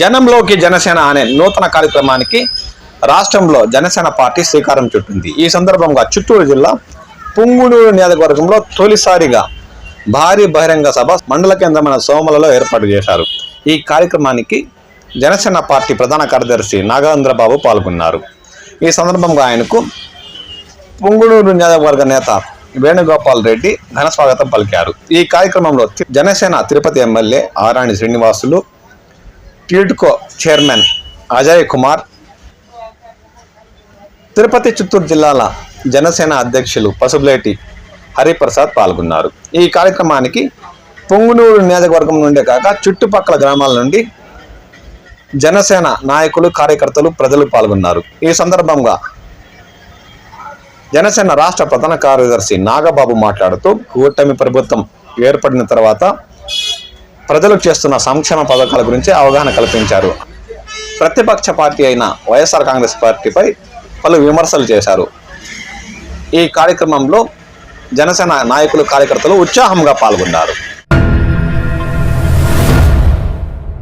జనంలోకి జనసేన అనే నూతన కార్యక్రమానికి రాష్ట్రంలో జనసేన పార్టీ శ్రీకారం చుట్టింది. ఈ సందర్భంగా చిత్తూరు జిల్లా పుంగునూరు నియోజకవర్గంలో తొలిసారిగా భారీ బహిరంగ సభ మండల కేంద్రమైన సోమలలో ఏర్పాటు చేశారు. ఈ కార్యక్రమానికి జనసేన పార్టీ ప్రధాన కార్యదర్శి నాగేంద్రబాబు పాల్గొన్నారు. ఈ సందర్భంగా ఆయనకు పుంగునూరు నియోజకవర్గ నేత వేణుగోపాల్ రెడ్డి ఘన స్వాగతం పలికారు. ఈ కార్యక్రమంలో Janasena Tirupati MLA Arani Srinivasulu TIDCO chairman Ajay Kumar Tirupati Chittoor జిల్లాల జనసేన అధ్యక్షులు పసుపులేటి హరిప్రసాద్ పాల్గొన్నారు. ఈ కార్యక్రమానికి పొంగునూరు నియోజకవర్గం నుండే కాక చుట్టుపక్కల గ్రామాల నుండి జనసేన నాయకులు కార్యకర్తలు ప్రజలు పాల్గొన్నారు. ఈ సందర్భంగా జనసేన రాష్ట్ర ప్రధాన కార్యదర్శి నాగబాబు మాట్లాడుతూ కూటమి ప్రభుత్వం ఏర్పడిన తర్వాత ప్రజలకు చేస్తున్న సంక్షేమ పథకాల గురించి అవగాహన కల్పించారు. ప్రతిపక్ష పార్టీ అయిన వైఎస్ఆర్ కాంగ్రెస్ పార్టీపై పలు విమర్శలు చేశారు. ఈ కార్యక్రమంలో జనసేన నాయకులు కార్యకర్తలు ఉత్సాహంగా పాల్గొన్నారు.